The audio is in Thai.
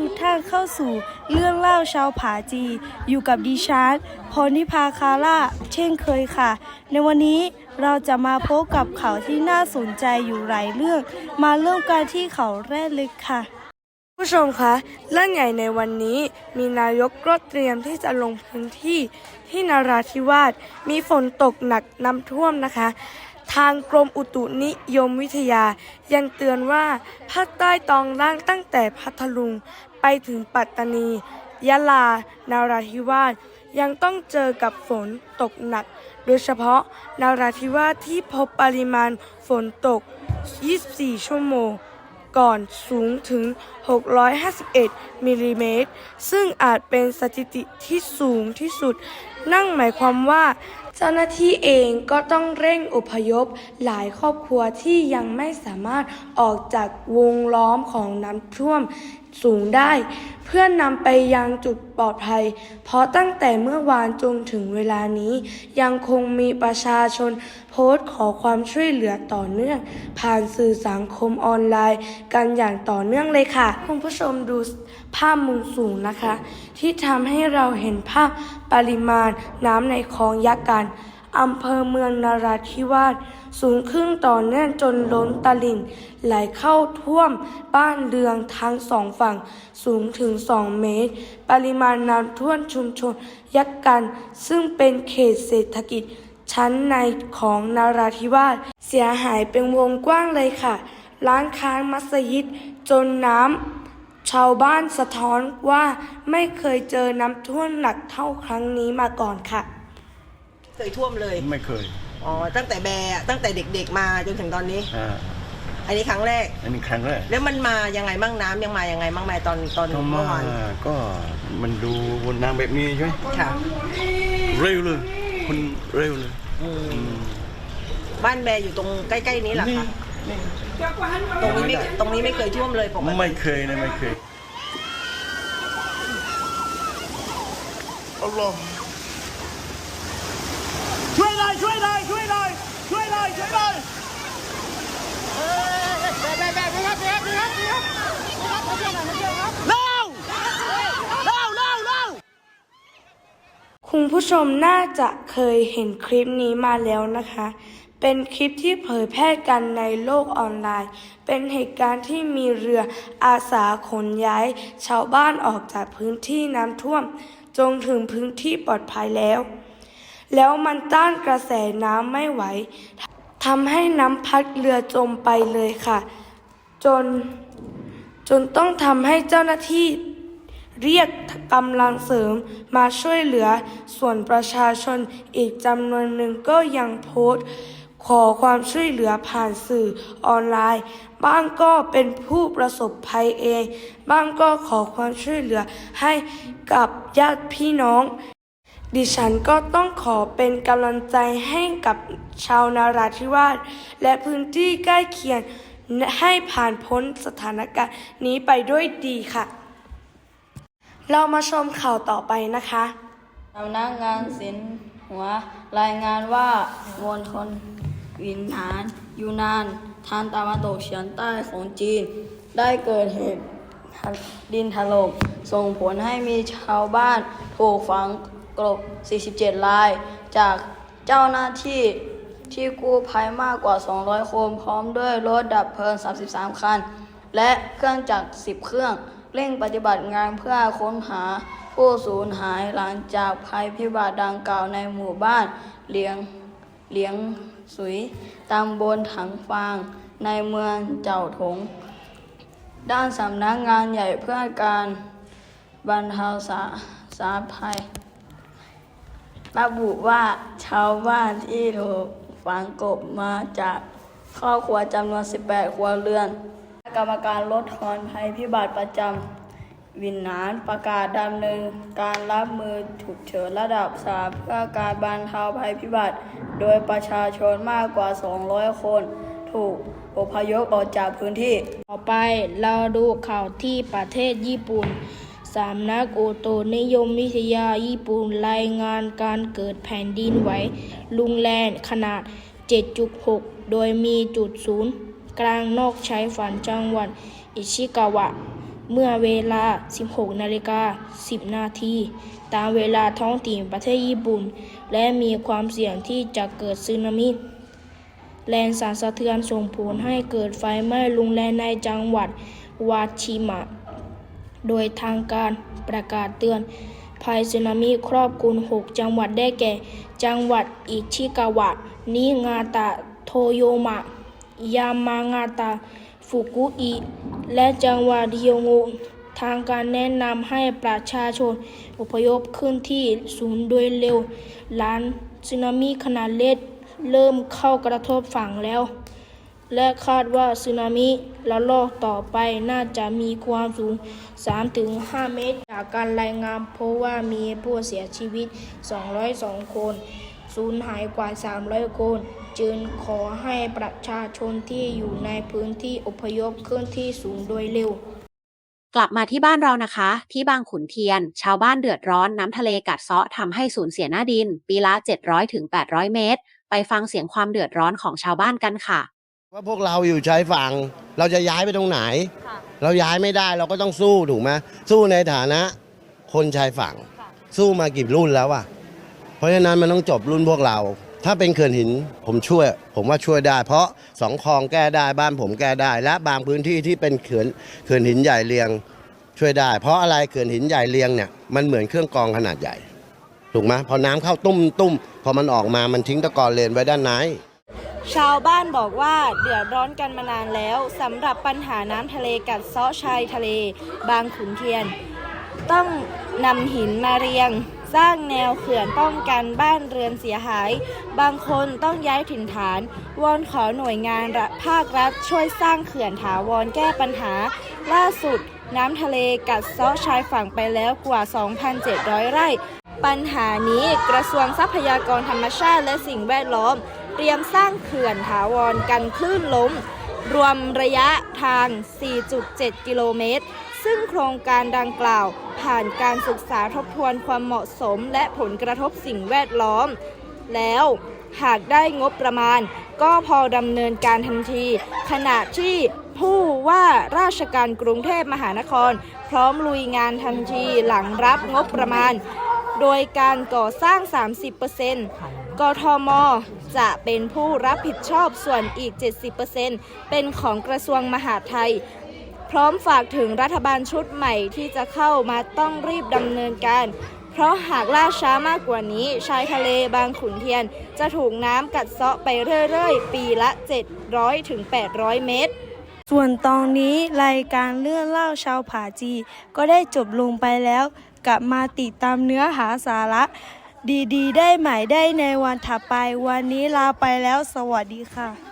ทุกท่านเข้าสู่เรื่องเล่าชาวผาจี อยู่กับดิฉันพรนิพาคาร่าเช่นเคยค่ะ ในวันนี้เราจะมาพบกับเขาที่น่าสนใจอยู่หลายเรื่อง มาเริ่มกันที่เขาแรกเลยค่ะ ผู้ชมคะเรื่องใหญ่ในวันนี้มีนายกก็เตรียมที่จะลงพื้นที่ที่นาราธิวาสมีฝนตกหนักน้ำท่วมนะคะทางกรมอุตุนิยมวิทยา ยังเตือนว่าภาคใต้ตอนล่างตั้งแต่พัทลุง ไปถึงปัตตานี ยะลา นาราธิวาสยังต้องเจอกับฝนตกหนัก โดยเฉพาะนาราธิวาสที่พบปริมาณฝนตก 24 ชั่วโมง ก่อนสูงถึง 651 มิลลิเมตร ซึ่งอาจเป็นสถิติที่สูงที่สุดนั่นหมายความว่า เจ้าหน้าที่เองก็ต้องเร่งอพยพหลายครอบครัวที่ยังไม่สามารถออกจากวงล้อมของน้ำท่วมสูงได้ เพื่อนำไปยังจุดปลอดภัย เพราะตั้งแต่เมื่อวานจนถึงเวลานี้ ยังคงมีประชาชนโพสต์ขอความช่วยเหลือต่อเนื่อง ผ่านสื่อสังคมออนไลน์ กันอย่างต่อเนื่องเลยค่ะ คุณผู้ชมดูภาพมุมสูงนะคะ ที่ทำให้เราเห็นภาพ ปริมาณน้ำในคลองยักษ์กันอำเภอเมืองนราธิวาสสูงขึ้นต่อเนื่องจนล้นตลิ่งไหลเข้าท่วมบ้านเรือนทั้งสองฝั่งสูงถึง 2 เมตร ปริมาณน้ำท่วมชุมชนยักษ์กัน ซึ่งเป็นเขตเศรษฐกิจชั้นในของนาราธิวาสเสียหายเป็นวงกว้างเลยค่ะ ร้านค้ามัสยิดจนน้ำ ชาวบ้านสะท้อนว่าไม่เคยเจอน้ำท่วมหนักเท่าครั้งนี้มาก่อนค่ะ เคยท่วมเลย ไม่เคยอ๋อ ตั้งแต่แบร์ตั้งแต่เด็กๆมาจนถึงตอนนี้ อ่าอันนี้ครั้งแรก อันนี้ครั้งแรกแล้วมันมายังไงบ้างน้ำยังมายังไงบ้างไหมตอนตอนก็เมื่มาอวานก็มันดูบนน้ำแบบนี้ใช่ไหมค่ะเร็วเลยคนเร็วเลยอืมอืมบ้านแบร์อยู่ตรงใกล้ๆนี้เหรอนี่คะ ตรงนี้ไม่ตรงนี้ไม่เคยท่วมเลยปกติไม่เคยนะไม่เคยอัลลอฮ์ช่วยหน่อยช่วยหน่อยช่วยหน่อยช่วยหน่อยช่วยหน่อยเร็วเร็วเร็วเร็วเร็วคุณผู้ชมน่าจะเคยเห็นคลิปนี้มาแล้วนะคะ เป็นคลิปที่เผยแพร่กันในโลกออนไลน์ เป็นเหตุการณ์ที่มีเรืออาสาขนย้ายชาวบ้านออกจากพื้นที่น้ำท่วม จงถึงพื้นที่ปลอดภัยแล้ว แล้วมันต้านกระแสน้ำไม่ไหวทำให้น้ำพัดเรือจมไปเลยค่ะ จนจนต้องทำให้เจ้าหน้าที่เรียกกำลังเสริมมาช่วยเหลือ ส่วนประชาชนอีกจำนวนหนึ่งก็ยังโพสต์ ขอความช่วยเหลือผ่านสื่อออนไลน์ บ้างก็เป็นผู้ประสบภัยเอง บ้างก็ขอความช่วยเหลือให้กับญาติพี่น้อง ดิฉันก็ต้องขอเป็นกำลังใจให้กับชาวนาราธิวาสและพื้นที่ใกล้เคียงให้ผ่านพ้นสถานการณ์นี้ไปด้วยดีค่ะ เรามาชมข่าวต่อไปนะคะสำนักงานศิลป์หัวรายงานว่ามณฑล วินหานยูนานทางตะวันตกเฉียงใต้ของจีน ได้เกิดเหตุดินถล่มส่งผลให้มีชาวบ้านถูกฝังกลบ 47 ราย จากเจ้าหน้าที่ที่กู้ภัยมากกว่า 200 คน พร้อมด้วยรถดับเพลิง 33 คัน และเครื่องจักร 10 เครื่อง เร่งปฏิบัติงานเพื่อค้นหาผู้สูญหายหลังจากภัยพิบัติดังกล่าวในหมู่บ้านเลี้ยงเลี้ยง สุยตำบลถังฟาง ในเมืองเจ้าถง ด้านสำนักงานใหญ่เพื่อการบรรเทาสาสาภัย ระบุว่าชาวบ้านที่ถูกฝังกบมาจากครอบครัวจำนวน 18 ครัวเรือน กรรมการลดทอนภัยพิบัติประจำ วินนานประกาศดำเนินการรับมือฉุกเฉินระดับสามเพื่อการบรรเทาภัยพิบัติ โดยประชาชนมากกว่า 200 คน ถูกอพยพออกจากพื้นที่ ต่อไปเราดูข่าวที่ประเทศญี่ปุ่นสำนักอุตุนิยมวิทยาญี่ปุ่นรายงานการเกิดแผ่นดินไหวลุงแรงขนาด 7.6 โดยมีจุดศูนย์กลางนอกชายฝั่งจังหวัดอิชิกาวะ เมื่อเวลา 16 นาฬิกา 10 นาที ตามเวลาท้องถิ่นประเทศญี่ปุ่น และมีความเสี่ยงที่จะเกิดสึนามิ แรงสั่นสะเทือนส่งผลให้เกิดไฟไหม้รุนแรงในจังหวัดวาชิมะ โดยทางการประกาศเตือน ภัยสึนามิครอบคลุม6 จังหวัดได้แก่ จังหวัดอิชิกาวะ นิงาตะ โทโยมะ ยามางาตะ ฟุกุอิ และจังหวัดฮิโยงุทางการแนะนำให้ประชาชนอพยพขึ้นที่ศูนย์โดยเร็วหลังสึนามิขนาดเล็กเริ่มเข้ากระทบฝั่งแล้ว และคาดว่าสึนามิระลอกต่อไปน่าจะมีความสูง 3-5 เมตร จากการรายงานเพบว่ามีผู้เสียชีวิต 202 คน สูญหายกว่า 300 คน จึงขอให้ประชาชนที่อยู่ในพื้นที่อพยพเคลื่อนที่สูงโดยเร็ว กลับมาที่บ้านเรานะคะ ที่บางขุนเทียน ชาวบ้านเดือดร้อนน้ำทะเลกัดเซาะทำให้สูญเสียหน้าดิน ปีละ 700ถึง800 เมตร ไปฟังเสียงความเดือดร้อนของชาวบ้านกันค่ะ ว่าพวกเราอยู่ชายฝั่งเราจะย้ายไปตรงไหน เราย้ายไม่ได้เราก็ต้องสู้ถูกไหมสู้ในฐานะ คนชายฝั่ง สู้มากี่รุ่นแล้วอะเพราะฉะนั้นมันต้องจบรุ่นพวกเรา ถ้าเป็นเขื่อนหินผมช่วย ผมว่าช่วยได้ เพราะสองคลองแก้ได้บ้านผมแก้ได้ และบางพื้นที่ที่เป็นเขื่อนเขื่อนหินใหญ่เรียงช่วยได้ เพราะอะไรเขื่อนหินใหญ่เรียงเนี่ยมันเหมือนเครื่องกรองขนาดใหญ่ถูกไหมพอน้ำเข้าตุ้มตุ้มพอมันออกมามันทิ้งตะกอนเลนไว้ด้านในชาวบ้านบอกว่าเดือดร้อนกันมานานแล้วสำหรับปัญหาน้ำทะเลกัดเซาะชายทะเล บางขุนเทียน ต้องนำหินมาเรียง สร้างแนวเขื่อนป้องกันบ้านเรือนเสียหาย บางคนต้องย้ายถิ่นฐานวอนขอหน่วยงานรัฐภาครัฐช่วยสร้างเขื่อนถาวรแก้ปัญหา ล่าสุดน้ำทะเลกัดเซาะชายฝั่งไปแล้วกว่า 2,700 ไร่ ปัญหานี้กระทรวงทรัพยากรธรรมชาติและสิ่งแวดล้อม เตรียมสร้างเขื่อนถาวรกันคลื่นล้ม รวมระยะทาง 4.7 กิโลเมตร ซึ่งโครงการดังกล่าว ผ่านการศึกษาทบทวนความเหมาะสม และผลกระทบสิ่งแวดล้อม แล้วหากได้งบประมาณ ก็พอดำเนินการทันที ขณะที่ผู้ว่าราชการกรุงเทพมหานคร พร้อมลุยงานทันทีหลังรับงบประมาณ โดยการก่อสร้าง 30%กทม จะเป็นผู้รับผิดชอบส่วนอีก 70%เป็นของกระทรวงมหาดไทย พร้อมฝากถึงรัฐบาลชุดใหม่ที่จะเข้ามาต้องรีบดำเนินการ เพราะหากล่าช้ามากกว่านี้ ชายทะเลบางขุนเทียน จะถูกน้ำกัดเซาะไปเรื่อยๆ ปีละ 700ถึง800 เมตร ส่วนตอนนี้รายการเรื่องเล่าชาวผาจี ก็ได้จบลงไปแล้ว กลับมาติดตามเนื้อหาสาระ ดีๆ ได้ใหม่ได้ในวันถัดไปวันนี้ลาไปแล้ว สวัสดีค่ะ